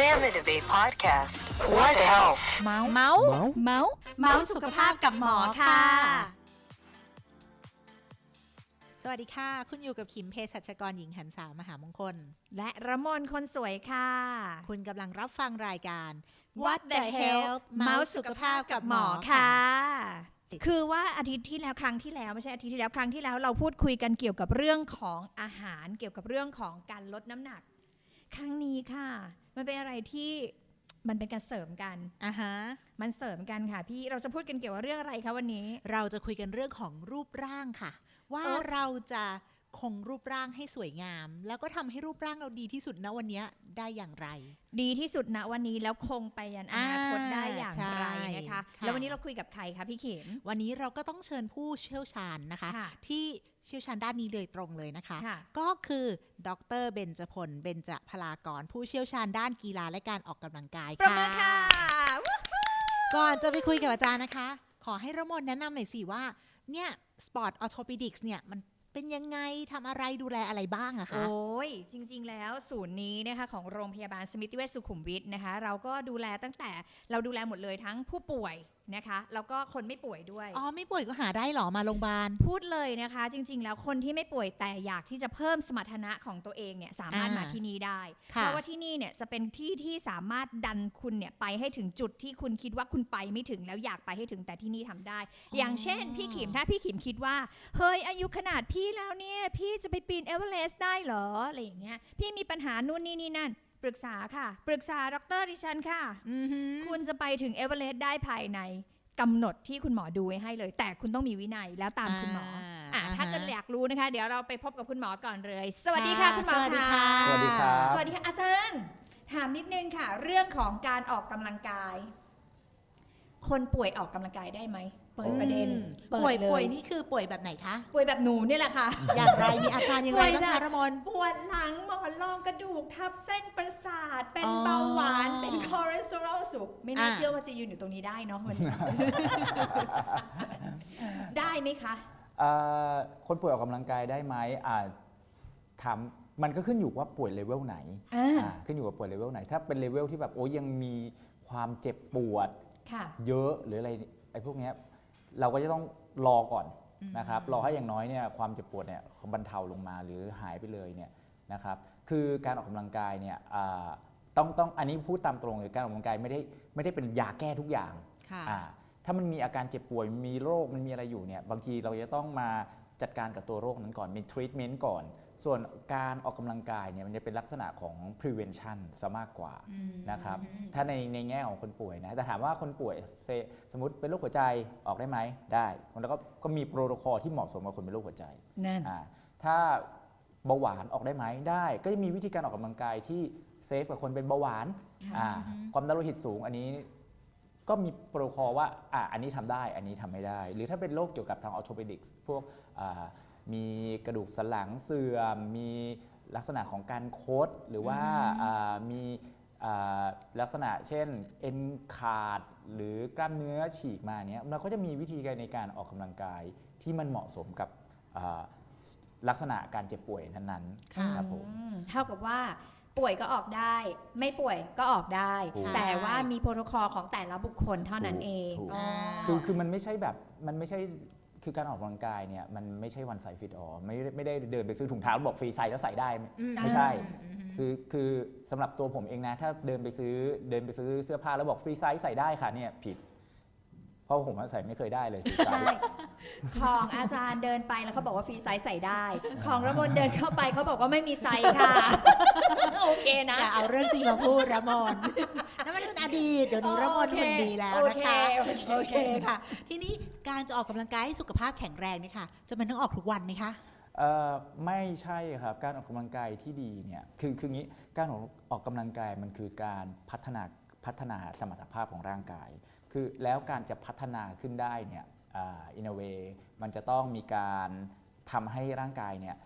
Sam and Abe podcast. What health? เมาส์เมาส์เมาส์เมาส์สุขภาพกับหมอค่ะ สวัสดีค่ะ คุณอยู่กับขิมเภสัชกรหญิงหันสาวมหามงคล และระมนคนสวยค่ะ คุณกำลังรับฟังรายการ What the Health เมาส์สุขภาพกับหมอค่ะ คือว่าอาทิตย์ที่แล้วครั้งที่แล้วไม่ใช่อาทิตย์ที่แล้วครั้งที่แล้วเราพูดคุยกันเกี่ยวกับเรื่องของอาหารเกี่ยวกับเรื่องของการลดน้ำหนัก ครั้งนี้ค่ะ มันเป็นอะไรที่มันเป็นการเสริมกันอ่าฮะ มันเสริมกันค่ะพี่ เราจะพูดกันเกี่ยวกับเรื่องอะไรคะวันนี้ เราจะคุยกันเรื่องของรูปร่างค่ะ ว่าเอิ๊บเราจะ คงรูปร่างให้สวยงาม แล้วก็ทำให้รูปร่างเราดีที่สุดณวันนี้ได้อย่างไร ดีที่สุดณวันนี้แล้วคงไปยันอนาคตได้อย่างไรนะคะใช่ค่ะแล้ววันนี้เราคุยกับใครคะพี่เข็มวันนี้เราก็ต้องเชิญผู้เชี่ยวชาญนะคะค่ะที่เชี่ยวชาญด้านนี้เลยตรงเลยนะคะค่ะก็คือดรเบญจพลเบญจพลากร ผู้เชี่ยวชาญด้านกีฬาและการออกกำลังกายประมือค่ะก่อนจะไปคุยกับอาจารย์นะคะ ขอให้ระมนแนะนำหน่อยสิว่าเนี่ยสปอร์ตออโทปิดิกส์เนี่ยมัน เป็นยังไงทำอะไรดูแลอะไรบ้างอะคะ โอ้ยจริง ๆ แล้วศูนย์นี้นะคะของโรงพยาบาลสมิติเวชสุขุมวิทนะคะ เราก็ดูแลตั้งแต่เราดูแลหมดเลยทั้งผู้ป่วยนะคะ แล้วก็คนไม่ป่วยด้วย อ๋อ ไม่ป่วยก็หาได้เหรอมาโรงพยาบาล พูดเลยนะคะ จริง ๆ แล้วคนที่ไม่ป่วยแต่อยากที่จะเพิ่มสมรรถนะของตัวเองเนี่ยสามารถอ่ามมาที่นี่ได้ ค่ะ เพราะว่าที่นี่เนี่ยจะเป็นที่ที่สามารถดันคุณเนี่ยไปให้ถึงจุดที่คุณคิดว่าคุณไปไม่ถึงแล้วอยากไปให้ถึงแต่ที่นี่ทำได้ อย่างเช่น พี่ขิมถ้าพี่ขิมคิดว่า เฮ้ยอายุขนาดพี่แล้วเนี่ย พี่จะไปปีนเอเวอเรสต์ได้เหรออะไรอย่างเงี้ยพี่มีปัญหานู่นนี่นี่นั่น ปรึกษาค่ะ ปรึกษาดรดิฉันค่ะอือหือคุณจะไปถึงเอเวอเรสต์ได้ภายในกำหนดที่คุณหมอดูไว้ให้เลย แต่คุณต้องมีวินัยแล้วตามคุณหมออะอ่าถ้าเกิดอ่าฮะอยากรู้นะคะ เดี๋ยวเราไปพบกับคุณหมอก่อนเลย สวัสดีค่ะค่ะคุณหมอสวัสดีค่ะค่ะสวัสดีครับ สวัสดีค่ะอาจารย์ถามนิดนึงค่ะ เรื่องของการออกกำลังกาย คนป่วยออกกำลังกายได้ไหม เปิดประเด็นอืมเปิดป่วยเลป่วยนี่คือป่วยแบบไหนคะ ป่วยแบบหนูเนี่ยแหละค่ะ อย่างไรมีอาการอย่างไรบ้างป่วยแบคะบระมนปวดหลังหมอนรองกระดูกทับเส้นประสาท เป็นอ๋อเบาหวานเป็นคอเลสเตอรอลสูงไม่น่าอะเชื่อว่าจะยืนอยู่ตรงนี้ได้เนาะวันนี้ได้ไหมคะเอ่อคนป่วยออกกำลังกายได้ไหมอ่าถามมันก็ขึ้นอยู่ว่าป่วยเลเวลไหนอ่าอ่าขึ้นอยู่กับป่วยเลเวลไหน ถ้าเป็นเลเวลที่แบบโอ้ยยังมีความเจ็บปวดค่ะเยอะหรืออะไรไอ้พวกเนี้ย เราก็จะต้องรอก่อนนะครับรอให้อย่างน้อยเนี่ยความเจ็บปวดเนี่ยบรรเทาลงมาหรือหายไปเลยเนี่ยนะครับคือการออกกำลังกายเนี่ยอ่าต้องต้องอันนี้พูดตามตรงเลยการออกกำลังกายไม่ได้ไม่ได้เป็นยาแก้ทุกอย่างค่ะอ่าถ้ามันมีอาการเจ็บป่วยมีโรคมันมีอะไรอยู่เนี่ยบางทีเราจะต้องมาจัดการกับตัวโรคนั้นก่อนมีทรีทเมนต์ก่อน ส่วนการออกกำลังกายเนี่ยมันจะเป็นลักษณะของ prevention ซะมากกว่านะครับ ถ้าในในแง่ของคนป่วยนะ แต่ถามว่าคนป่วยเซสมมติเป็นโรคหัวใจออกได้ไหมได้แล้วก็ก็มีโปรโตคอลที่เหมาะสมกับคนเป็นโรคหัวใจนั่นอ่าถ้าเบาหวานออกได้ไหมได้ ก็จะมีวิธีการออกกำลังกายที่เซฟกับคนเป็นเบาหวานค่ะอ่าความดันโลหิตสูงอันนี้ก็มีโปรโตคอลว่าอ่าอันนี้ทำได้ อันนี้ทำไม่ได้ หรือถ้าเป็นโรคเกี่ยวกับทางออโท p ปดิกส์พวกอ่า มีกระดูกสันหลังเสื่อม มีลักษณะของการโคดหรือว่าอ่ามีอ่าลักษณะเช่นเอ็นขาดหรือกล้ามเนื้อฉีกมาเนี้ยเราก็จะมีวิธีการในการออกกำลังกายที่มันเหมาะสมกับอ่าลักษณะการเจ็บป่วยนั้นค่ะๆครับผมอืมเท่ากับว่าป่วยก็ออกได้ ไม่ป่วยก็ออกได้ถูกแต่ว่ามีโปรโตคอลของแต่ละบุคคลเท่านั้นเองถูกอ๋อคือคือมันไม่ใช่แบบมันไม่ใช่ คือการออกกำลังกายเนี่ยมันไม่ใช่วันใส่ฟิตออไม่ได้ไม่ได้เดินไปซื้อถุงเท้าแล้วบอกฟรีใส่แล้วใส่ได้ ไม่อืมไม่ใช่อืมคือคือสำหรับตัวผมเองนะ ถ้าเดินไปซื้อเดินไปซื้อเสื้อผ้าแล้วบอกฟรีไซส์ใส่ได้ค่ะเนี่ยผิด เพราะผมอะใส่ไม่เคยได้เลยฟรีไซใช่ส์ ของอาจารย์เดินไปแล้วเขาบอกว่าฟรีไซส์ใส่ได้ ของระมนเดินเข้าไปเขาบอกว่าไม่มีไซส์ค่ะ โอเคนะ อย่าเอาเรื่องจริงมาพูดระมนนั่นมันเป็นอดีต เดี๋ยวนี้ระมนโอเคหุ่นดีแล้วนะคะ โอเคโอเค โอเคค่ะ ทีนี้ การจะออกกำลังกายให้สุขภาพแข็งแรงเนี่ยค่ะจะมันต้องออกทุกวันไหมคะ เอ่อไม่ใช่ครับการออกกำลังกายที่ดีเนี่ยคือคืองี้การออกออกกำลังกายมันคือการพัฒนาพัฒนาสมรรถภาพของร่างกาย คือแล้วการจะพัฒนาขึ้นได้เนี่ยอินเวมันจะต้องมีการทำให้ร่างกายเนี่ย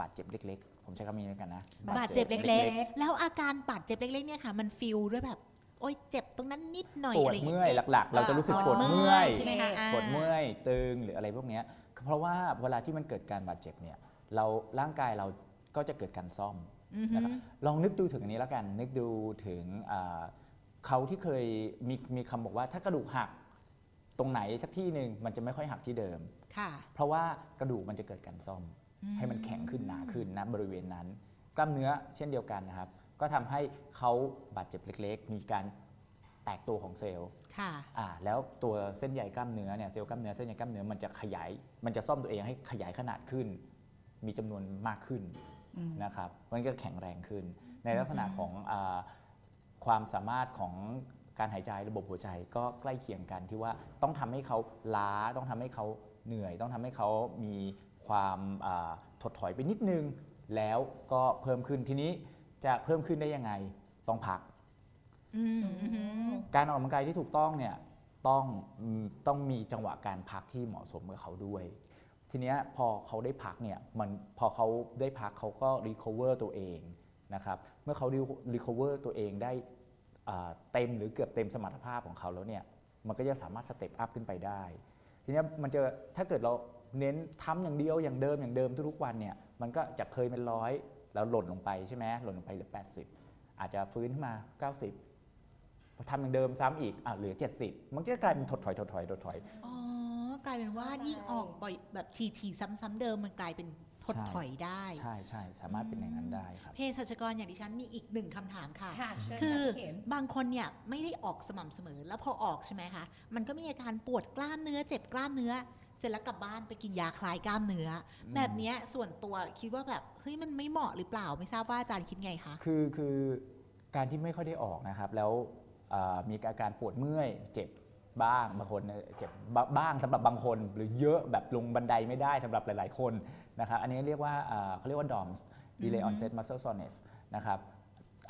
บาดเจ็บเล็ก ๆ ผมใช้คำนี้แล้วกันนะบาดเจ็บเล็กๆ แล้วอาการบาดเจ็บเล็กๆเนี่ยค่ะ มันฟิลด้วยแบบ โอ๊ยเจ็บตรงนั้นนิดหน่อยปวอะดไรอย่างเมื่เงี้อยหลักๆ เราจะรู้สึกปวดเมื่อยใช่ไหมคะอ่าปวดเมื่อยตึงหรืออะไรพวกเนี้ยเพราะว่าเวลาที่มันเกิดการบาดเจ็บเนี่ยเราร่างกายเราก็จะเกิดการซ่อมอือฮึนะครับลองนึกดูถึงอันนี้แล้วกัน นึกดูถึงอ่าเขาที่เคยมีมีคำบอกว่าถ้ากระดูกหักตรงไหนสักที่หนึ่งมันจะไม่ค่อยหักที่เดิมค่ะเพราะว่ากระดูกมันจะเกิดการซ่อม ให้มันแข็งขึ้นหนาขึ้นนะบริเวณนั้น กล้ามเนื้อเช่นเดียวกันนะครับ ก็ทำให้เขาบาดเจ็บเล็ก ๆ มีการแตกตัวของเซลล์ค่ะอ่าแล้วตัวเส้นใยกล้ามเนื้อเนี่ยเซลล์กล้ามเนื้อเส้นใยกล้ามเนื้อมันจะขยาย มันจะซ่อมตัวเองให้ขยายขนาดขึ้น มีจำนวนมากขึ้นนะครับมันก็แข็งแรงขึ้น ในลักษณะของอาความสามารถของการหายใจระบบหัวใจก็ใกล้เคียงกันที่ว่าต้องทำให้เขาล้าต้องทำให้เขาเหนื่อย ต้องทำให้เขามีความอ่าถดถอยไปนิดนึง แล้วก็เพิ่มขึ้นทีนี้ จะเพิ่มขึ้นได้ยังไงต้องพักอืมอืมการออกกำลังกายที่ถูกต้องเนี่ยต้องอืมต้องมีจังหวะการพักที่เหมาะสมกับเขาด้วย ทีเนี้ยพอเขาได้พักเนี่ยมันพอเขาได้พักเขาก็ recover ตัวเองนะครับเมื่อเขา recover ตัวเองได้อ่าเต็มหรือเกือบเต็มสมรรถภาพของเขาแล้วเนี่ยมันก็จะสามารถสเต็ปอัพขึ้นไปได้ ทีเนี้ยมันจะถ้าเกิดเราเน้นทำอย่างเดียวอย่างเดิมอย่างเดิมทุกๆวันเนี่ยมันก็จะเคยเป็นร้อย แล้วหล่นลงไปใช่ไหมหล่นลงไปเหลือ 80 อาจจะฟื้นขึ้นมา 90พอทำอย่างเดิมซ้ำอีกอะเหลือ 70 มันก็จะกลายเป็นถดถอยถดถอยถดถอยอ๋อกลายเป็นว่ายิ่งออกบ่อยแบบทีทีๆซ้ำๆเดิมมันกลายเป็นถดใช่ถอยได้ ใช่ใช่สามารถเป็นอย่างนั้นได้ครับเภสัชกรอย่างดิฉันมีอีกหนึ่งคำถามค่ะค่ะเชิญคือเข็มบางคนเนี่ยไม่ได้ออกสม่ำเสมอ แล้วพอออกใช่ไหมคะ มันก็มีอาการปวดกล้ามเนื้อเจ็บกล้ามเนื้อเส ร็จแล้วกลับบ้านไปกินยาคลายกล้ามเนื้ออมแบบเนี้ยส่วนตัวคิดว่าแบบเฮ้ยมันไม่เหมาะหรือเปล่าไม่ทราบว่าอาจารย์คิดไงคะคือคือการที่ไม่ค่อยได้ออกนะครับ แล้วอ่ามีอาการปวดเมื่อยเจ็บบ้างบางคนเนี่ยเจ็บบ้าบ้างสำหรับบางคน หรือเยอะแบบลงบันไดไม่ได้สำหรับหลาย ๆ คนนะครับอันนี้เรียกว่าอ่าเขาเรียกว่า DOMS Delay Onset Muscle Soreness นะครับ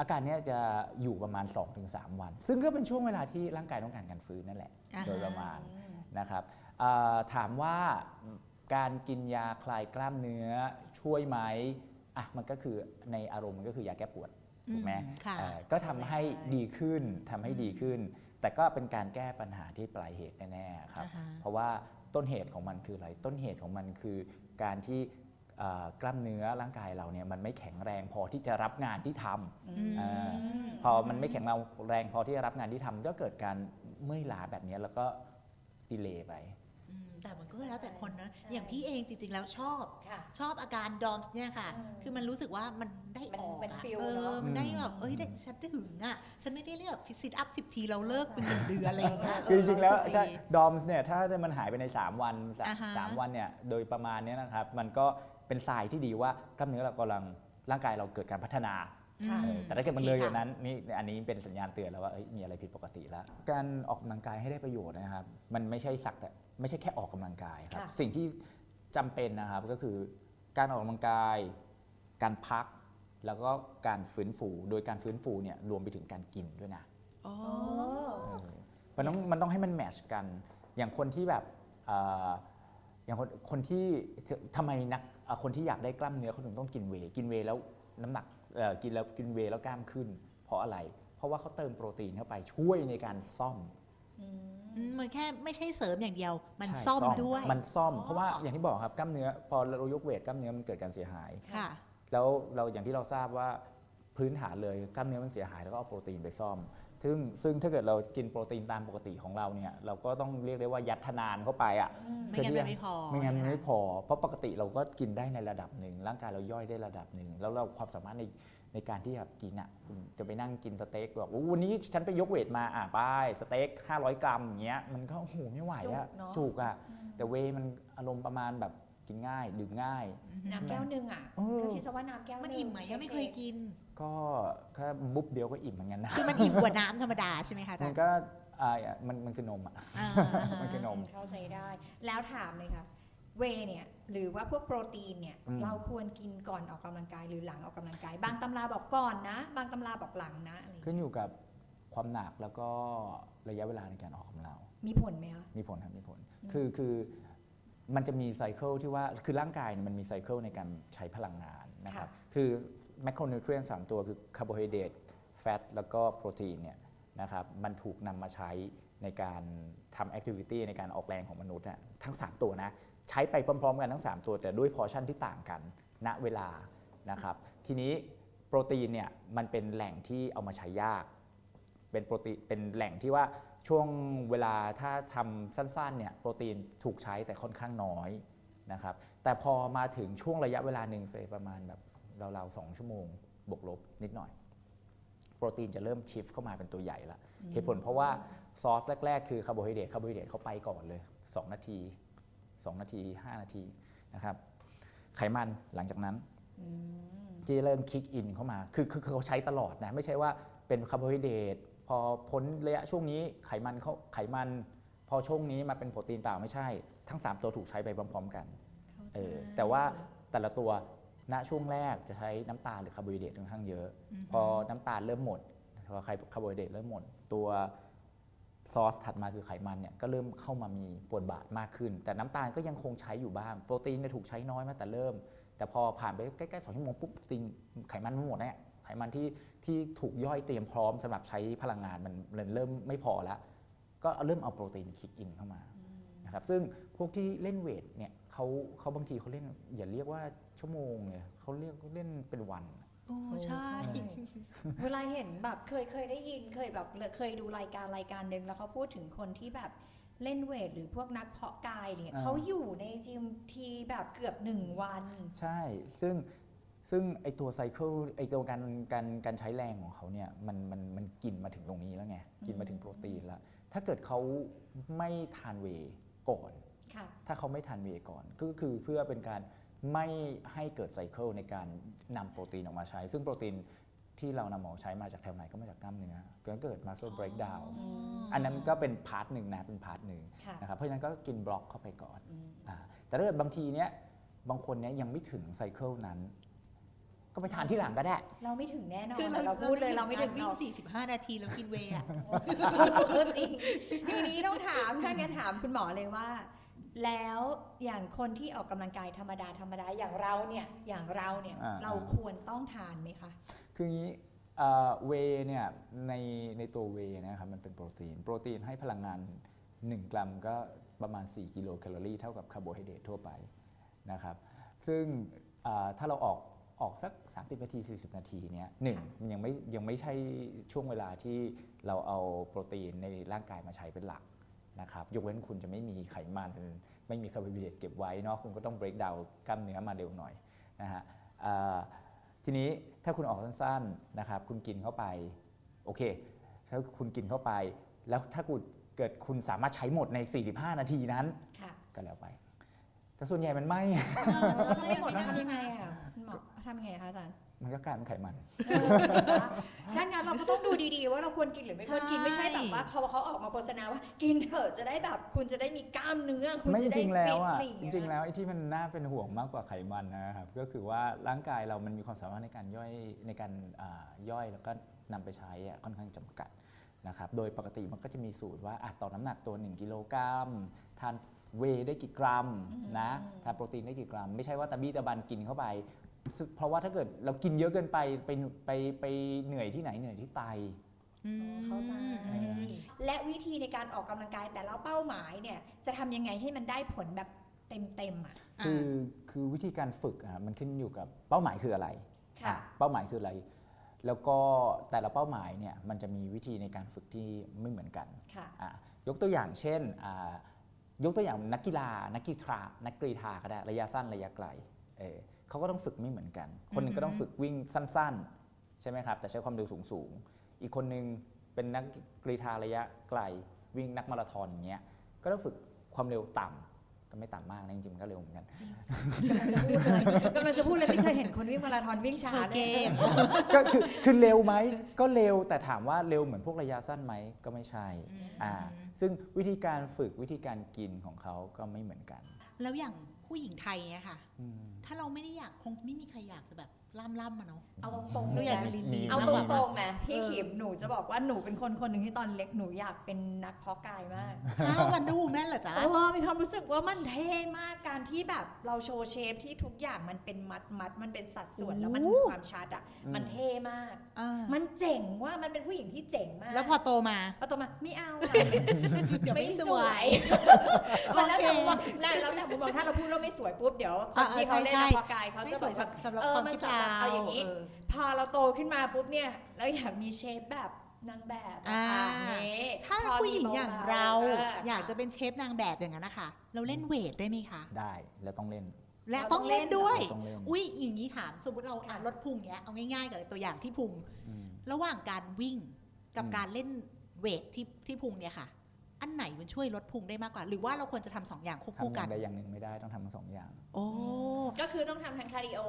อาการเนี้ยจะอยู่ประมาณ 2-3 วัน ซึ่งก็เป็นช่วงเวลาที่ร่างกายต้องการการฟื้นนั่นแหละอ่าฮะโดยประมาณนะครับอ่า ถามว่าการกินยาคลายกล้ามเนื้อช่วยไหมอะมันก็คือในอารมณ์มันก็คือยาแก้ปวดถูกไหมอืมค่ะเอ่อก็ทำให้ดีขึ้นทำให้ดีขึ้น แต่ก็เป็นการแก้ปัญหาที่ปลายเหตุแน่ๆครับอ่าฮะเพราะว่าต้นเหตุของมันคืออะไร ต้นเหตุของมันคือการที่เอ่อกล้ามเนื้อร่างกายเราเนี่ยมันไม่แข็งแรงพอที่จะรับงานที่ทำอืมอ่าพอมันไม่แข็งแรงพอที่จะรับงานที่ทำก็เกิดการเมื่อยล้าแบบนี้แล้วก็ดีเลย์ไป อืมแต่มันก็แล้วแต่คนนะอย่างพี่เองจริงๆแล้วชอบ ค่ะ ชอบอาการดอมส์เนี่ยค่ะ อืมคือมันรู้สึกว่ามันได้มันออกมันอะ feel เอเนอ อะมันได้อืมแบบเอ้ยได้ฉันได้ถึงอะฉันไม่ได้เรียกซิทอัพสิบทีเราเลิกเป็นหนึ่งเดือนอะไรอย่างเงี้ยคือจริงๆแล้วเออ ใช่สึกดีดอมส์เนี่ยถ้ามันหายไปใน 3 วันสาอ่าฮะ สามวันเนี่ยโดยประมาณเนี้ยนะครับ มันก็เป็นทรายที่ดีว่ากล้ามเนื้อเรากำลังร่างกายเราเกิดการพัฒนาค่ะเออแต่ถ้าเกิดมันโอเคเลยกว่าค่ะนั้นนี่อันนี้เป็นสัญญาณเตือนแล้วว่าเอ้ยมีอะไรผิดปกติแล้ว การออกกำลังกายให้ได้ประโยชน์นะครับ มันไม่ใช่สักแต่ ไม่ใช่แค่ออกกำลังกายครับค่ะสิ่งที่จำเป็นนะครับก็คือการออกกำลังกาย การพัก แล้วก็การฟื้นฟู โดยการฟื้นฟูเนี่ยรวมไปถึงการกินด้วยนะอ๋อเออมันต้องมันต้องให้มันแมทชกัน อย่างคนที่แบบเอ่ออย่างคนคนที่ทำไมนักเอ่อคนที่อยากได้กล้ามเนื้อเขาถึงต้องกินเวย์กินเวย์แล้วน้ำหนักเอ่อกินแล้วกินเวย์แล้วกล้ามขึ้น เพราะอะไร เพราะว่าเขาเติมโปรตีนเข้าไปช่วยในการซ่อมอื มมันแค่ไม่ใช่เสริมอย่างเดียว มันใช่ซ่อมด้วย มันซ่อม อ๋อ เพราะว่าอย่างที่บอกครับกล้ามเนื้อพอเรายกเวทกล้ามเนื้อมันเกิดการเสียหาย ค่ะ แล้วเราอย่างที่เราทราบว่าพื้นฐานเลยกล้ามเนื้อมันเสียหายแล้วก็เอาโปรตีนไปซ่อม ซึ่งซึ่งถ้าเกิดเรากินโปรตีนตามปกติของเราเนี่ยเราก็ต้องเรียกได้ว่ายัดทนานเข้าไปอะ ไม่งั้นมันไม่พอไม่งั้นมันใช่ไหมไม่พอ เพราะปกติเราก็กินได้ในระดับหนึ่งร่างกายเราย่อยได้ระดับหนึ่งแล้วเราความสามารถใน ในการที่แบบกินอะคุณจะไปนั่งกินสเต็กแบบโอ้วันนี้ฉันไปยกเวทมาอะไปสเต็ก500 กรัมอย่างเงี้ยมันก็โอ้โหไม่ไหวอะจุกเนอะจุกอะแต่เวย์มันอารมณ์ประมาณแบบกินง่าย ดื่มง่าย น้ำแก้วหนึ่งอะเออก็คิดซะว่าน้ำแก้วมันหงอิ่มไหมยังไม่เคยกิน ก็แค่บุ๊บเดียวก็อิ่มเหมือนกันนะคือมันอิ่มกว่าน้ำธรรมดาใช่ไหมคะอาจามัรนย์ก็อ่ามันมันคือนมอะอ่ามันคือนมเข้าใจได้ แล้วถามเลยค่ะ เวย์เนี่ยหรือว่าพวกโปรตีนเนี่ยอืม เราควรกินก่อนออกกำลังกายหรือหลังออกกำลังกาย บางตำราบอกก่อนนะ บางตำราบอกหลังนะอะไรอย่างขึ้เงี้ยนอยู่กับความหนักแล้วก็ระยะเวลาในการออกของเรา มีผลไหมคะ มีผลครับมีผลคือคือมันจะมีไซเคิลที่ว่าคือร่างกายเนี่ยมันมีไซเคิลในการใช้พลังงานนะครับคือแมคโครนิวทรียนสามตัวคือคาร์โบไฮเดรตแฟตแล้วก็โปรตีนเนี่ยนะครับมันถูกนำมาใช้ในการทำแอคทิวิตี้ในการออกแรงของมนุษย์น่ะทั้ง 3 ตัวนะ ใช้ไปพร้อมๆ กันทั้ง 3 ตัว แต่ด้วยพอชั่นที่ต่างกันณเวลานะครับทีนี้โปรตีนเนี่ยมันเป็นแหล่งที่เอามาใช้ยาก เป็นโปรตีนเป็นแหล่งที่ว่าช่วงเวลาถ้าทำสั้นๆเนี่ยโปรตีนถูกใช้แต่ค่อนข้างน้อยนะครับแต่พอมาถึงช่วงระยะเวลาหนึ่งเซประมาณแบบราวๆสองชั่วโมง บวกลบนิดหน่อย โปรตีนจะเริ่มชิฟเข้ามาเป็นตัวใหญ่ละเหตุผลเพราะว่าซอสแรก ๆ คือคาร์โบไฮเดรตคาร์โบไฮเดรตเขาไปก่อนเลย 2 นาที 2 นาที 5 นาทีนะครับไขมันหลังจากนั้นจะเริ่มคิกอินเข้ามาคือคือคือเขาใช้ตลอดนะไม่ใช่ว่าเป็นคาร์โบไฮเดรตพอพ้นระยะช่วงนี้ไขมันเขาไขมัน พอช่วงนี้มาเป็นโปรตีนเปล่าไม่ใช่ ทั้ง 3 ตัวถูกใช้ไปพร้อมๆกันเออแต่ว่าแต่ละตัวณช่วงแรกจะใช้น้ำตาลหรือคาร์โบไฮเดรตค่อนข้างเยอะ พอน้ำตาลเริ่มหมดพอคาร์โบไฮเดรตเริ่มหมด ตัว ซอสถัดมาคือไขมันเนี่ยก็เริ่มเข้ามามีบทบาทมากขึ้น แต่น้ำตาลก็ยังคงใช้อยู่บ้าง โปรตีนเนี่ยถูกใช้น้อยมาแต่เริ่ม แต่พอผ่านไปใกล้ๆสองชั่วโมงปุ๊บโปรตีนไขมันมันหมดเนี่ยไขมันที่ที่ถูกย่อยเตรียมพร้อมสำหรับใช้พลังงานมันมันเริ่มไม่พอแล้ว ก็เริ่มเอาโปรตีนคิกอินเข้ามานะครับซึ่งพวกที่เล่นเวทเนี่ยเขาเขาบางทีเขาเล่นอย่าเรียกว่าชั่วโมงเลยเขาเรียกเล่นเป็นวัน โอ้ใช่ เวลาเห็นแบบเคยเคยได้ยินเคยแบบเคยดูรายการรายการหนึ่งแล้วเขาพูดถึงคนที่แบบเล่นเวทหรือพวกนักเพาะกายเนี่ยอ่า เขาอยู่ในจิมทีแบบเกือบหนึ่งวัน ใช่ ซึ่งซึ่งไอตัวไซเคิลไอตัวการการการใช้แรงของเขาเนี่ยมันมันมันกินมาถึงตรงนี้แล้วไง กินมาถึงโปรตีนแล้ว ถ้าเกิดเขาไม่ทานเวย์ก่อน ค่ะ ถ้าเขาไม่ทานเวย์ก่อน ก็คือเพื่อเป็นการ ไม่ให้เกิดไซเคิลในการนำโปรตีนออกมาใช้ ซึ่งโปรตีนที่เรานำออกใช้มาจากแถวไหนก็มาจากกล้ามเนื้อก็เกิด muscle breakdown อันนั้นก็เป็นพาร์ทหนึ่งนะเป็นพาร์ทหนึ่งค่ะ นะครับเพราะฉะนั้นก็กินบล็อกเข้าไปก่อนอาแต่ถ้าเกิดบางทีเนี้ยบางคนเนี้ยยังไม่ถึงไซเคิลนั้น ก็ไปทานที่หลังก็ได้ เราไม่ถึงแน่นอนคือเราพูดเลยเราไม่ถึงวิ่หงรอก45 นาทีแล้วกินเวย์อะ จริงทีนี้ต้องถามถ้างั้นถามคุณหมอเลยว่า แล้วอย่างคนที่ออกกำลังกายธรรมดาธรรมดาอย่างเราเนี่ยอย่างเราเนี่ยอ่าเราควรต้องทานไหมคะคืออย่างนี้เวเนี่ยในในตัวเวนะครับมันเป็นโปรตีน โปรตีนให้พลังงาน 1 กรัมก็ประมาณ 4 กิโลแคลอรี่เท่ากับคาร์โบไฮเดรตทั่วไปนะครับซึ่งอ่าถ้าเราออกออกสัก 30 นาที 40 นาทีเนี้ยหนึ่งมันยังไม่ยังไม่ใช่ช่วงเวลาที่เราเอาโปรตีนในร่างกายมาใช้เป็นหลัก นะครับยกเว้นคุณจะไม่มีไขมันไม่มีคาร์โบไฮเดรตเก็บไว้เนาะคุณก็ต้อง break down กล้ามเนื้อมาเร็วหน่อยนะฮะอ่าทีนี้ถ้าคุณออกสั้นๆนะครับคุณกินเข้าไปโอเคถ้าคุณกินเข้าไป แล้วถ้าคุณเกิดคุณสามารถใช้หมดใน 45 นาทีนั้นค่ะก็แล้วไปแต่ส่วนใหญ่มันไม่ไม่หมดทำยังไงอะคุณหมอทำยังไงคะอาจารย์ มันก็กลายเป็นไขมัน ดังนั้นเราก็ต้องดูดีๆ ว่าเราควรกินหรือไม่ควรกินใช่ ไม่ใช่แบบว่าเขาเขาออกมาโฆษณาว่า กินเถอะจะได้แบบคุณจะได้มีกล้ามเนื้อคุณไม่จจะได้ริงๆแล้วอะฟิตจริงๆ แล้วไอ้ที่มันน่าเป็นห่วงมากกว่าไขมันนะครับก็คือว่าร่างกายเรามันมีความสามารถในการย่อยในการอ่าย่อยแล้วก็นำไปใช้อะค่อนข้างจำกัดนะครับโดยปกติมันก็จะมีสูตรว่าอะต่อน้ำหนักตัว 1 กิโลกรัมทานเวย์ได้กี่กรัมนะทานโปรตีนได้กี่กรัม ไม่ใช่ว่าตะบี้ตะบันกินเข้าไป เพราะว่าถ้าเกิดเรากินเยอะเกินไปไปไปไปเหนื่อยที่ไหนเหนื่อยที่ไต เข้าใจ และวิธีในการออกกำลังกายแต่ละเป้าหมายเนี่ยจะทำยังไงให้มันได้ผลแบบเต็มๆอะคือคือวิธีการฝึกอะมันขึ้นอยู่กับเป้าหมายคืออะไรค่ะ อะเป้าหมายคืออะไร แล้วก็แต่ละเป้าหมายเนี่ยมันจะมีวิธีในการฝึกที่ไม่เหมือนกันค่ะ อะยกตัวอย่างเช่นอ่ายกตัวอย่างนักกีฬานักกีฬานักกรีฑาก็ได้ระยะสั้นระยะไกลเออ เขาก็ต้องฝึกไม่เหมือนกัน คนหนึงก็ต้องฝึกวิ่งสั้น ๆ ใช่ไหมครับ แต่ใช้ความเร็วสูงๆ อีกคนหนึงเป็นนักกรีฑาระยะไกล วิ่งนักมาราธอนอย่างเงี้ย ก็ต้องฝึกความเร็วต่ำก็ไม่ต่ำมากนะจริงๆมันก็เร็วเหมือนกันกำลังจะพูดเลยกำลังจะพูดเลยไม่เคยเห็นคนวิ่งมาราธอนวิ่งช้าโชว์เลเกยมก็คือคือเร็วไหมก็เร็วแต่ถามว่าเร็วเหมือนพวกระยะสั้นไหมก็ไม่ใช่อ่าซึ่งวิธีการฝึกวิธีการกินของเขาก็ไม่เหมือนกัน แล้วอย่าง ผู้หญิงไทยเนี่ยค่ะอืมถ้าเราไม่ได้อยากคงไม่มีใครอยากจะแบบ ล่ำล่ำมาเนาะ เอาตรงๆเราเลยอยากนะจะลีนมีๆเอามกตกว่รงๆไหมพี่เออขิมหนูจะบอกว่าหนูเป็นคนคนหนึ่งที่ตอนเล็กหนูอยากเป็นนักเพาะกายมากอ้าววันดูแม่นเหรอจ๊ะเออมีความรู้สึกว่ามันเท่มากการที่แบบเราโชว์เชฟที่ทุกอย่างมันเป็นมัดมัดๆมันเป็นสัดส่วนแล้วมันมีความชัดอะอืมมันเท่มากอ่ามันเจ๋งว่ามันเป็นผู้หญิงที่เจ๋งมาก แล้วพอโตมาเอาตัวมาไม่เอาอะเดี๋ยวไม่สวยมันแล้วแต่โอเคมุมมองแล้วแล้วแต่มุมมองถ้าเราพูดว่าไม่สวยปุ๊บเดี๋ยวคอ่านที่เขาเล่นใช่นักเพาะกายเขาไม่จะสบวอยกว่าสำหรับเออความมันคิดสำหเราอะเอาอย่างนี้นี้ พอเราโตขึ้นมาปุ๊บเนี่ยเราอยากมีเชฟแบบนางแบบอะอ่าค่ะนี่ถ้าพอผู้หญิงมีอย่างบๆเราออยากจะเป็นเชฟนางแบบอย่างนั้นนะคะ เราเล่นเวทได้ไหมคะ ได้แล้วต้องเล่นและเราต้ต้อองงเล่เล่นนด้วย ต้องเล่นอุ้ยอย่างนี้ถามสมมติเราค่ะอะลดพุงเนี้ยเอาง่ายๆกับตัวอย่างที่พุง อืม ระหว่างการวิ่งกับอืม การเล่นเวทที่ที่พุงเนี่ยค่ะ อันไหนมันช่วยลดพุงได้มากกว่า หรือว่าเราควรจะทำสองอย่างควบทำคู่อกัย่าน งใดอย่างหนึ่งไม่ได้ต้องทำทั้งสองอย่าง โอ้ก็คือต้องทำทั้งคาร์ดิโอ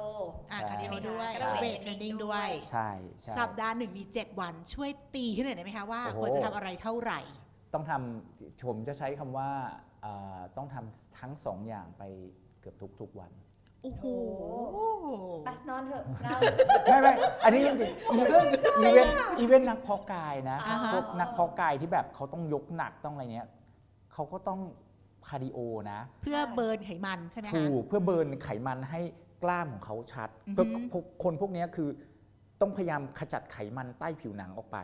อะใช่คาร์ดิโอด้วยก็ต้องเวเวททเทรนเทรนนิ่นิ่งงด้ด้ววยยใช่ใช่ สัปดาห์หนึ่งมี 7 วันช่วยตีขึ้นหน่อยได้ไหมคะว่าโอ้โห ควรจะทำอะไรเท่าไหร่ ต้องทำผมจะใช้คำว่าอ่าต้องทำทั้งสองอย่างไปเกือบทุกทุกๆวัน โอ้โหไปนอนเถอะเรา ไม่ไม่อันนี้จริงๆอีเวนต์อีเวนต์อีเวนต์นักเพาะกายนะอ่าฮะ พวกนักเพาะกายที่แบบเขาต้องยกหนักต้องอะไรเนี้ยเขาก็ต้องคาร์ดิโอนะ เพื่อเบิร์นไขมันใช่ไหมคะ ถูกเพื่อเบิร์นไขมันให้กล้ามของเขาชัดอือฮึ เพื่อพวกคนพวกเนี้ยคือต้องพยายามขจัดไขมันใต้ผิวหนังออกไป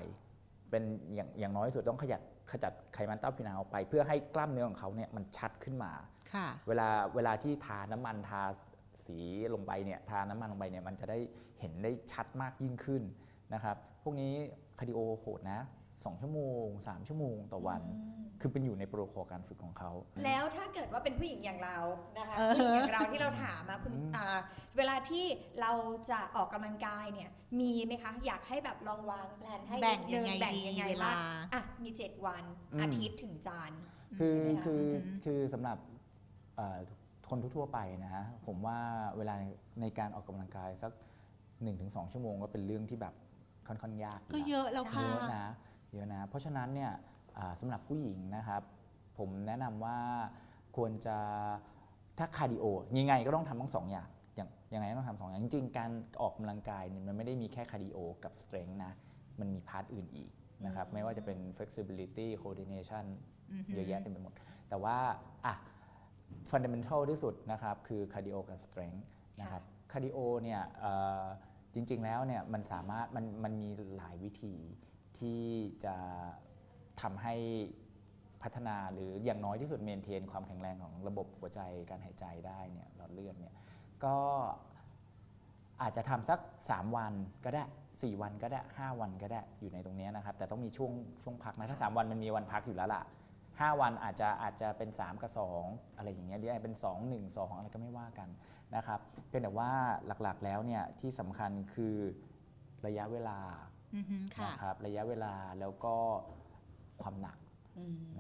เป็นอย่างอย่างน้อยที่สุดต้องขยัดขจัดไขมันใต้ผิวหนังออกไป เพื่อให้กล้ามเนื้อของเขาเนี่ยมันชัดขึ้นมา ค่ะ เวลาเวลาที่ทาน้ำมันทา สีลงไปเนี่ยทาน้ำมันลงไปเนี่ยมันจะได้เห็นได้ชัดมากยิ่งขึ้นนะครับพวกนี้คาร์ดิโอโหดนะ 2 ชั่วโมง 3 ชั่วโมงต่อวัน คือเป็นอยู่ในโปรโคการฝึกของเขา แล้วถ้าเกิดว่าเป็นผู้หญิงอย่างเรานะคะเออผู้หญิงอย่างเราที่เราถามอะคุณอืมอ่าเวลาที่เราจะออกกำลังกายเนี่ยมีไหมคะ อยากให้แบบลองวางแผนให้แบ่งนิดยังนึไงแบ่งดียังไงเวลาว่าอะมี 7 วันอืมอาทิตย์ถึงจานคือใช่ไหมคะคืออือฮึคือสำหรับเอ่อ คนทั่วๆไปนะฮะผมว่าเวลาในการออกกำลังกายสัก 1-2 ชั่วโมงก็เป็นเรื่องที่แบบค่อนข้างยากก็ยู่เยอะแล้วค่ะเยอะนะเยอะนะเพราะฉะนั้นเนี่ยอ่าสำหรับผู้หญิงนะครับ ผมแนะนำว่าควรจะถ้าคาร์ดิโอยังไงก็ต้องทำทั้งสองอย่างอย่างยังไงก็ต้องทำสองอย่างจริงๆ การออกกำลังกายเนี่ยมันไม่ได้มีแค่คาร์ดิโอกับ strength นะ มันมีพาร์ทอื่นอีกนะครับ ไม่ว่าจะเป็น flexibility coordination อือฮึเยอะแยะเต็มไปหมด แต่ว่าอะ fundamental ที่สุดนะครับคือ cardio กับ strength นะครับ cardio เนี่ยเอ่อจริงๆแล้วเนี่ยมันสามารถมันมันมีหลายวิธีที่จะทำให้พัฒนาหรืออย่างน้อยที่สุดเมนเทนความแข็งแรงของระบบหัวใจการหายใจได้เนี่ยหลอดเลือดเนี่ยก็อาจจะทำสัก 3 วันก็ได้ 4 วันก็ได้ 5 วันก็ได้อยู่ในตรงเนี้ยนะครับ แต่ต้องมีช่วงช่วงพักนะ ถ้า 3 วันมันมีวันพักอยู่แล้วล่ะ 5 วันอาจจะอาจจะเป็น 3 กับ 2 อะไรอย่างเงี้ยหรืออาจจะเป็น 2 1 2 อะไรก็ไม่ว่ากันนะครับเพียงแต่ว่าหลักๆแล้วเนี่ยที่สำคัญคือระยะเวลาอือฮึค่ะนะครับระยะเวลาแล้วก็ความหนัก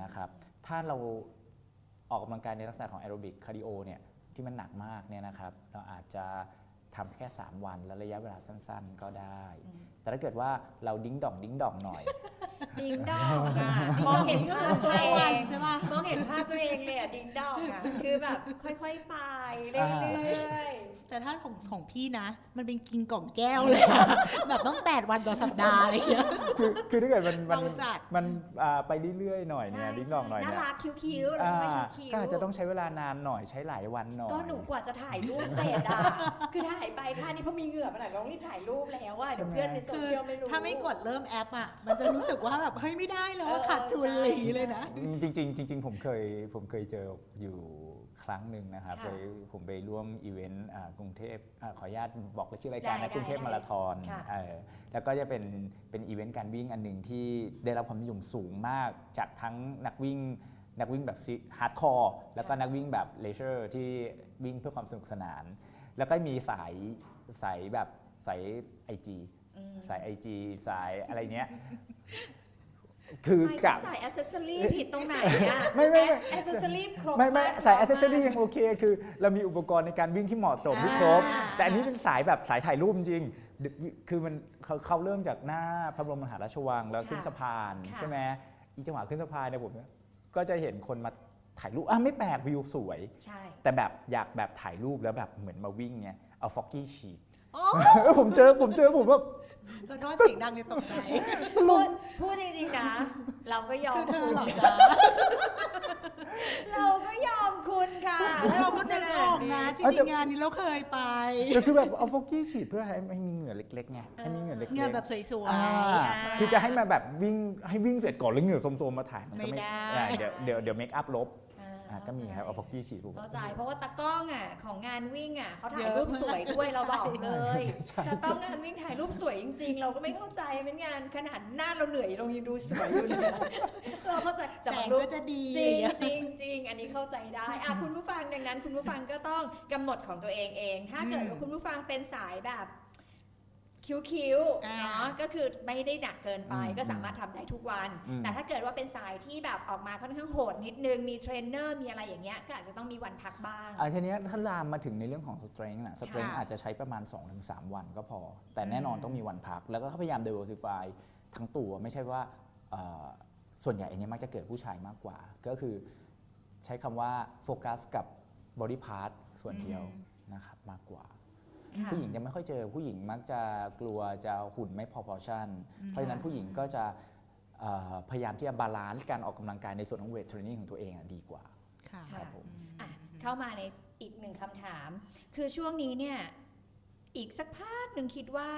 นะครับถ้าเราออกกำลังกายในลักษณะของแอโรบิกคาร์ดิโอเนี่ยที่มันหนักมากเนี่ยนะครับเราอาจจะทำแค่ 3 วันและระยะเวลาสั้น ๆ ก็ได้ แต่ถ้าเกิดว่าเราดิ้งดองดิ้งดองหน่อย ดิงดองอะมองเห็นภาพตัวเอวันงใช่ปะมองเห็นภาพตัวเองเลยอะดิงดองอะคือแบบค่อยๆไปเรื่อ่าอยแต่ถ้าของของพี่นะ มันเป็นกินกล่องแก้วเลยอะแบบต้อง8วันต่อสัปดาห์อะไรอย่างเงี้ย คือคือถ้าเกิดมันมันเราจัด มันอ่าไปเรื่อยๆหน่อยๆเนี่ยใช่ดิ้งดองหน่อยน่าเนี่ยรักคิ้วๆแล้วอ่าทำไมคิ้วๆก็อาจจะต้องใช้เวลานานหน่อยใช้หลายวันหน่อย ก็หนูกว่าจะถ่ายรูปเสร็จอะคือถ่ายไปท่านี้เพราะมีเหงื่อมาหน่อยเราต้องรีบถ่ายรูปแล้วว่าเดี๋ยวเพื่อนในโซคือเชียลไม่รู้ ถ้าไม่กดเริ่มแอปอะ มันจะรู้สึกว่าแบบเฮ้ยไม่ได้แล้วอะขาดทุนอะไรอย่างงี้เลยนะจริงๆจริงๆผมเคยผมเคยเจออยู่ครั้งหนึ่งนะครับค่ะไปผมไปร่วมอีเวนต์อ่ากรุงเทพอ่าขออนุญาตบอกชื่อรายการได้นะกรุงเทพได้มาราธอนค่ะ เออแล้วก็จะเป็นเป็นอีเวนต์การวิ่งอันหนึ่งที่ได้รับความนิยมสูงมากจากทั้งนักวิ่ง นักวิ่งแบบฮาร์ดคอร์แล้วก็นักวิ่งแบบเลเชอร์ที่วิ่งเพื่อความสนุกสนาน แล้วก็มีสายสายแบบสายไอจีอืมสายไอจีสายอะไรเนี้ย คือไม่กับใส่อ c เซสซอรี่ผิดตรงไหนอะไม่ไม่ไม่อ c เซสซอรี่ครบไม่ไม่ากสายครบอัซเซอรี่มากยังโอเค คือเรามีอุปกรณ์ในการวิ่งที่เหมาะสมที่ครบ อ่า แต่อันนี้เป็นสายแบบสายถ่ายรูปจริงคือมันเขาเขาเริ่มจากหน้าพระบรมมหาราชวังแล้วขึ้นค่ะสะพานค่ะ ใช่ไหมอีจังหวะขึ้นสะพานเนี่ยผมก็จะเห็นคนมาถ่ายรูปอะไม่แปลกวิวสวย ใช่แต่แบบอยากแบบถ่ายรูปแล้วแบบเหมือนมาวิ่งเนี่ยเอาฟอกกี้ฉีดโอ้ ผมเจอผมเจอผมว่าข อโทษเสียงดังเลยตกใจ พูดพูดจริงๆนะ เราก็ยอคืมอเธอคุณเหรอจ๊ะ เราก็ยอมคุณค่ะเราก็นึกออกนะจริงๆงานนี้เราเคยไปแต่คือแบบเอาฟอกกี้ฉีดเพื่อให้ให้มีเหงื่อเล็กๆไงให้มีเหงื่อเล็กๆเงินแบบสวยอ่าคือจะให้มาแบบวิ่งให้วิ่งเสร็จก่อนแล้วเหงื่อโซมๆมาถ่ายมันก็ไม่ไม่ได้อ่าเดี๋ยวเดี๋ยวเดี๋ยวเมคอัพลบ อ่าอะก็มีครับเอาฟอกกี้ฉีดรูปเข้าใจเพราะว่าตากล้องอะของงานวิ่งอะเขาถ่ายเยอะรูปสวยด้วยใช่เราบอกเลยตากล้องงานวิ่งถ่ายรูปสวยจริง ๆ เราก็ไม่เข้าใจเป็นงานขนาดหน้าเราเหนื่อยเรายังดูสวยอยู่เลยเราเข้าใจแสแต่บางงรูป ก็จะดีจริงจริงจริงอันนี้เข้าใจได้อะคุณผู้ฟังดังนั้น คุณผู้ฟังก็ต้องกำหนดของตัวเองเอง ถ้าเกิดว่าคุณผู้ฟังเป็นสายแบบ คิ้วๆอ่าเนาะก็คือไม่ได้หนักเกินไปอืมก็สามารถทำได้ทุกวัน อืม แต่ถ้าเกิดว่าเป็นสายที่แบบออกมาค่อนข้างโหดนิดนึง มีเทรนเนอร์มีอะไรอย่างเงี้ยก็อาจจะต้องมีวันพักบ้าง อันทีเนี้ยถ้าลามมาถึงในเรื่องของ strength นะ strength ค่ะอาจจะใช้ประมาณ 2-3 วันก็พอ แต่แน่นอนต้องมีวันพัก แล้วก็พยายาม diversify ทั้งตัวไม่ใช่ว่าเอ่อส่วนใหญ่อันเนี้ยมักจะเกิดผู้ชายมากกว่า ก็คือใช้คำว่าโฟกัสกับ body part ส่วนเดียวนะครับมากกว่า ค่ะผู้หญิงจะไม่ค่อยเจอผู้หญิงมักจะกลัวจะหุ่นไม่ proportion เพราะฉะนั้นผู้หญิงก็จะเอ่อพยายามที่จะบาลานซ์การออกกำลังกายในส่วนของเวทเทรนนิ่งของตัวเองอะดีกว่า ค่ะ ครับผม อะเข้ามาในอีกหนึ่งคำถาม คือช่วงนี้เนี่ยอีกสักพักหนึ่งคิดว่า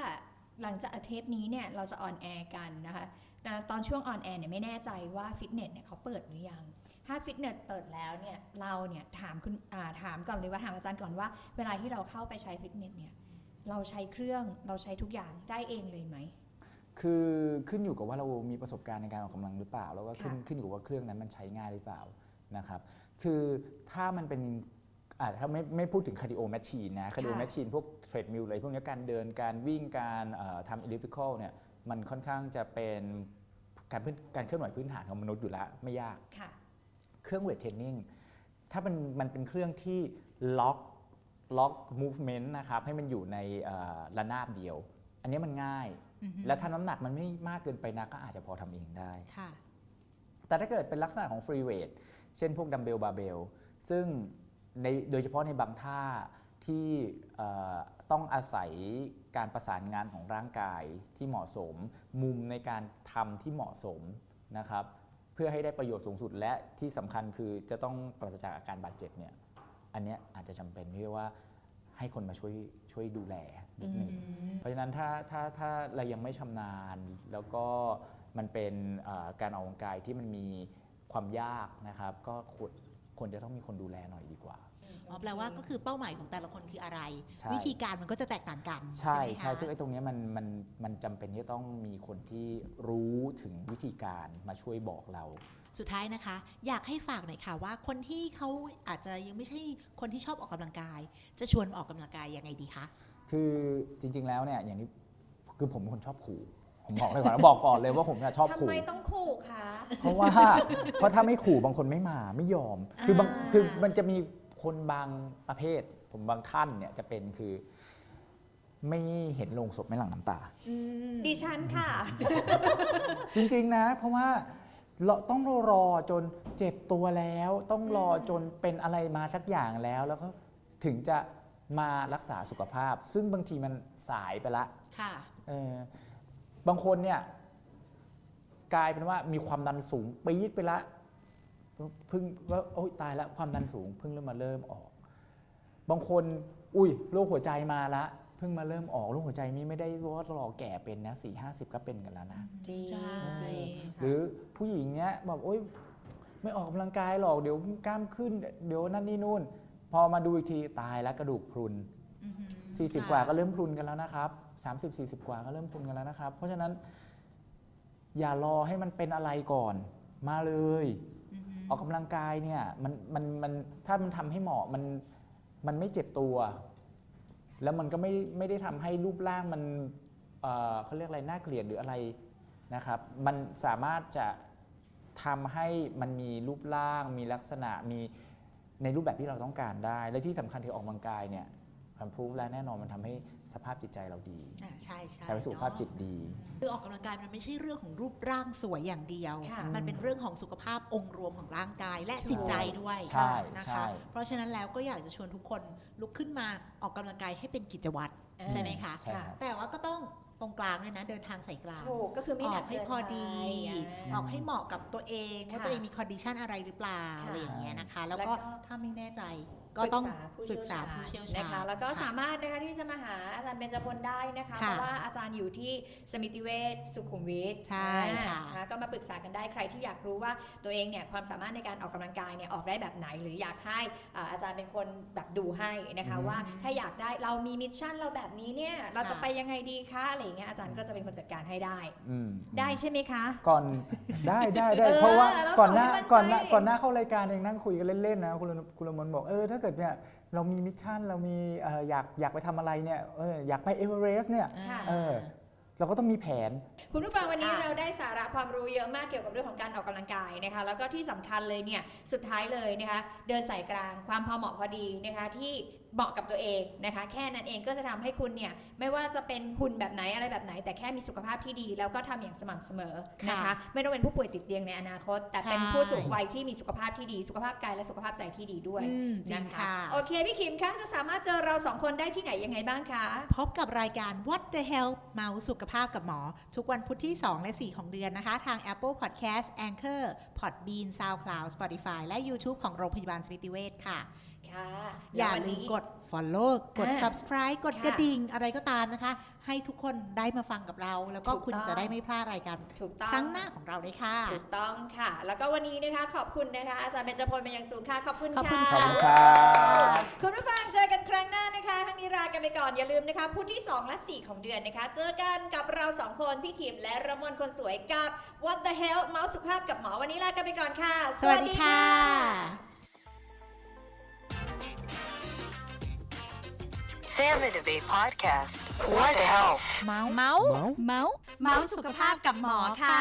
หลังจากเทปนี้เนี่ยเราจะออนแอร์กันนะคะแต่ตอนช่วงออนแอร์เนี่ยไม่แน่ใจว่าฟิตเนสเนี่ยเขาเปิดหรือยัง ถ้าฟิตเนสเปิดแล้วเนี่ยเราเนี่ยถามคุณอ่าถามก่อนเลยว่าถามอาจารย์ก่อนว่า เวลาที่เราเข้าไปใช้ฟิตเนสเนี่ยเราใช้เครื่องเราใช้ทุกอย่างได้เองเลยไหมคือขึ้นอยู่กับว่าเรามีประสบการณ์ในการออกกำลังหรือเปล่า แล้วก็ขึ้นค่ะขึ้นอยู่กับว่าเครื่องนั้นมันใช้ง่ายหรือเปล่านะครับ คือถ้ามันเป็นอ่าถ้าไม่ไม่พูดถึงคาร์ดิโอแมชชีนนะคาร์ดิโอแมชชีนพวกเทรดมิลอะไรพวกเนี้ยการเดินการวิ่งการเอ่อทำอิเล็กทริคอลเนี่ยมันค่อนข้างจะเป็นการพื้นการเคลื่อนไหวพื้นฐานของมนุษย์อยู่แล้วไม่ยากค่ะ เครื่องเวทเทรนนิ่งถ้ามันมันเป็นเครื่องที่ล็อกล็อกมูฟเมนต์นะครับให้มันอยู่ในเอ่อระนาบเดียว อันนี้มันง่ายอือฮึและถ้าน้ำหนักมันไม่มากเกินไปนักก็อาจจะพอทำเองได้ค่ะแต่ถ้าเกิดเป็นลักษณะของฟรีเวทเช่นพวกดัมเบลบาร์เบลซึ่งในโดยเฉพาะในบางท่าที่เอ่อต้องอาศัยการประสานงานของร่างกายที่เหมาะสม มุมในการทำที่เหมาะสมนะครับ เพื่อให้ได้ประโยชน์สูงสุดและที่สำคัญคือจะต้องปราศจากอาการบาดเจ็บเนี่ยอันเนี้ยอาจจะจำเป็นที่ว่าให้คนมาช่วยช่วยดูแลนิดหนึ่งเพราะฉะนั้นถ้าถ้าถ้าเรายังไม่ชำนาญ แล้วก็มันเป็นเอ่อการออกกำลังกายที่มันมีความยากนะครับ ก็ควรควรจะต้องมีคนดูแลหน่อยดีกว่า อ๋อแปลว่าก็คือเป้าหมายของแต่ละคนคืออะไร ใช่ วิธีการมันก็จะแตกต่างกันใช่ไหมใช่คะซึ่งไอ้ตรงเนี้ยมันมันมันจำเป็นที่จะต้องมีคนที่รู้ถึงวิธีการมาช่วยบอกเรา สุดท้ายนะคะ อยากให้ฝากหน่อยค่ะว่าคนที่เขาอาจจะยังไม่ใช่คนที่ชอบออกกำลังกาย จะชวนออกกำลังกายยังไงดีคะ คือจริง ๆ แล้วเนี่ยอย่างนี้คือผมเป็นคนชอบขู่ ผมบอกเลยก่อนนะบอกก่อนเลยว่าผมเนี่ยชอบทำขู่ ไมต้องขู่คะ เพราะว่า เพราะถ้าไม่ขู่บางคนไม่มาไม่ยอม คือบางอ่า คือมันจะมี คนบางประเภท ผมบางท่านเนี่ยจะเป็นคือ ไม่เห็นโลงศพไม่หลั่งน้ำตา ดิฉันค่ะ จริงๆนะ เพราะว่าเราต้องรอจนเจ็บตัวแล้ว ต้องรอจนเป็นอะไรมาสักอย่างแล้วแล้วก็ถึงจะมารักษาสุขภาพ ซึ่งบางทีมันสายไปละค่ะเออบางคนเนี่ยกลายเป็นว่ามีความดันสูงปี๊ดไปละ เพิ่งว่าโอ๊ยตายแล้วความดันสูงเพิ่งเริ่มมาเริ่มออก บางคน อุ้ยโรคหัวใจมาละเพิ่งมาเริ่มออกโรคหัวใจนี้ไม่ได้ว่ารอแก่เป็นนะสี่ห้าสิบก็เป็นกันแล้วนะจริงใช่หรือผู้หญิงเนี้ยแบบโอ๊ยไม่ออกกำลังกายหรอกเดี๋ยวกล้ามขึ้น เดี๋ยวนั่นนี่นู่น พอมาดูอีกทีตายแล้วกระดูกพรุนอือหือ40 กว่าก็เริ่มพรุนกันแล้วนะครับ30 40 กว่าก็เริ่มพรุนกันแล้วนะครับ เพราะฉะนั้น อย่ารอให้มันเป็นอะไรก่อน มาเลย ออหือออกกำลังกายเนี่ยมันมันมันถ้ามันทำให้เหมาะมันมันไม่เจ็บตัว แล้วมันก็ไม่ไม่ได้ทำให้รูปร่างมันเอ่อเขาเรียกอะไรน่าเกลียดหรืออะไรนะครับ มันสามารถจะทำให้มันมีรูปร่าง มีลักษณะมีในรูปแบบที่เราต้องการได้ และที่สำคัญที่ออกกำลังกายเนี่ยมันพูดแล้วแน่นอนมันทำให้ สภาพจิตใจเราดีอ่าใช่ใช่ทำให้สุขภาพจิตดีคือออกกำลังกายมันไม่ใช่เรื่องของรูปร่างสวยอย่างเดียว ค่ะ มันเป็นเรื่องของสุขภาพองค์รวมของร่างกายและจิตใจด้วยใช่นะใช่ คะเพราะฉะนั้นแล้วก็อยากจะชวนทุกคนลุกขึ้นมาออกกำลังกายให้เป็นกิจวัตร ใช่ไหมคะ ใช่ครับ แต่ว่าก็ต้องตรงกลางด้วยนะ เดินทางสายกลาง ถูกก็คือไม่อหนัอกกให้เกินพอดี ไปอ่าออกให้เหมาะกับตัวเอง ว่าค่ะตัวเองมีคอนดิชันอะไรหรือเปล่าค่ะอะไรอย่างเงี้ยนะคะ แล้วแล้วก็ก็ ถ้าไม่แน่ใจ ก็ต้องปปรึรึกกษาษาผู้ผู้เชี่เชี่ยยววชาชาญญนะคะแล้วก็ค่ะสามารถนะคะที่จะมาหาอาจารย์เบญจพลได้นะคะค่ะเพราะว่าอาจารย์อยู่ที่สมิติเวชสุขุมวิทใช่ค่ะอ่าก็มาปรึกษากันได้ใครที่อยากรู้ว่าตัวเองเนี่ยความสามารถในการออกกำลังกายเนี่ยออกได้แบบไหน หรืออยากให้อ่าอาจารย์เป็นคนแบบดูให้นะคะอืมว่าถ้าอยากได้เรามีมิชชั่นเราแบบนี้เนี่ยเราจะค่ะ ไปยังไงดีคะอะไรอย่างเงี้ยอาจารย์ก็จะเป็นคนจัดการให้ได้ อืมได้ใช่ไหมคะ ก่อนได้ได้ได้เออเพราะว่าแล้วก่อนหน้าตอบให้มั่นใจ ก่อนหน้าก่อนหน้าเข้ารายการเองนั่งคุยกันเล่นๆนะคุณละคุณละมนบอกเออถ้าเกิดเนี่ยเรามีมิชชั่นเรามีเอ่ออยากอยากไปทำอะไรเนี่ยเอออยากไปเอเวอเรสต์เนี่ยค่ะ เออเราก็ต้องมีแผน คุณผู้ฟังวันนี้ค่ะ เราได้สาระความรู้เยอะมากเกี่ยวกับเรื่องของการออกกำลังกายนะคะ แล้วก็ที่สำคัญเลยเนี่ยสุดท้ายเลยนะคะ เดินสายกลางความพอเหมาะพอดีนะคะ ที่ เหมาะกับตัวเองนะคะ แค่นั้นเองก็จะทำให้คุณเนี่ยไม่ว่าจะเป็นหุ่นแบบไหนอะไรแบบไหน แต่แค่มีสุขภาพที่ดี แล้วก็ทำอย่างสม่ำเสมอนะคะค่ะไม่ต้องเป็นผู้ป่วยติดเตียงในอนาคต แต่เป็นใช่ผู้สูงวัยที่มีสุขภาพที่ดี สุขภาพกายและสุขภาพใจที่ดีด้วยอืมจริงนค่ะโอเคพี่คิมคะจะสามารถเจอเราสองคนได้ที่ไหนยังไงบ้างคะพบกับรายการ What the Health เมาส์สุขภาพกับหมอ ทุกวันพุธที่ 2 และ 4 ของเดือนนะคะ ทาง Apple Podcast Anchor Podbean SoundCloud Spotify และ YouTube ของโรงพยาบาลสมิติเวชค่ะ ค่ะอย่าแล้ววันลืมนี้กด follow กดอ่า subscribe กดค่ะกระดิ่งอะไรก็ตามนะคะ ให้ทุกคนได้มาฟังกับเรา แล้วก็ถูกคุณต้องจะได้ไม่พลาดรายการถูกต้องครั้งหน้าของเราเลยค่ะถูกต้องค่ะ แล้วก็วันนี้นะคะขอบคุณนะคะ อาจารย์เบญจพลเป็นอย่างสูงค่ะ ขอบคุณขอบคุณค่ะขอบคุณครับคุณผู้ฟังเจอกันครั้งหน้านะคะทั้งนี้ลากันไปก่อนอย่าลืมนะคะพุธที่ 2 และ 4 ของเดือนนะคะ เจอกันกับเราสองคนพี่ขิมและระมนคนสวยกับ What the Hell เมาส์สุขภาพกับหมอวันนี้ลากันไปก่อนค่ะ สวัสดีค่ะ Salmon Debate Podcast. What the health? เมาส์เมาส์เมาส์ เมาส์สุขภาพกับหมอค่ะ